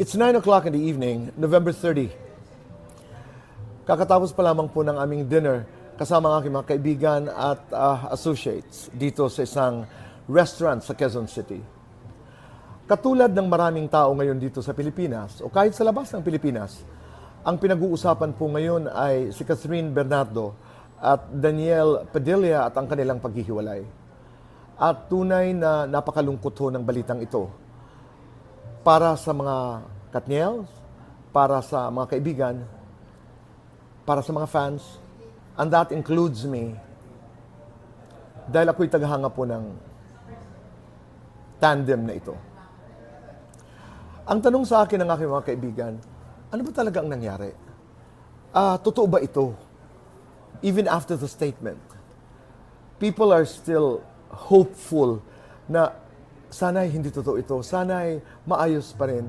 It's 9 o'clock in the evening, November 30. Kakatapos pa lamang po ng aming dinner kasama ang aking mga kaibigan at ah, associates dito sa isang restaurant sa Quezon City. Katulad ng maraming tao ngayon dito sa Pilipinas o kahit sa labas ng Pilipinas, ang pinag-uusapan po ngayon ay si Catherine Bernardo at Daniel Padilla at ang kanilang paghihiwalay. At tunay na napakalungkot ho ng balitang ito para sa mga Katniels, para sa mga kaibigan, para sa mga fans, and that includes me. Dahil ako'y tagahanga po ng tandem na ito. Ang tanong sa akin ng aking mga kaibigan, ano ba talaga ang nangyari? Ah, totoo ba ito? Even after the statement, people are still hopeful na sana'y hindi totoo ito, sana'y maayos pa rin,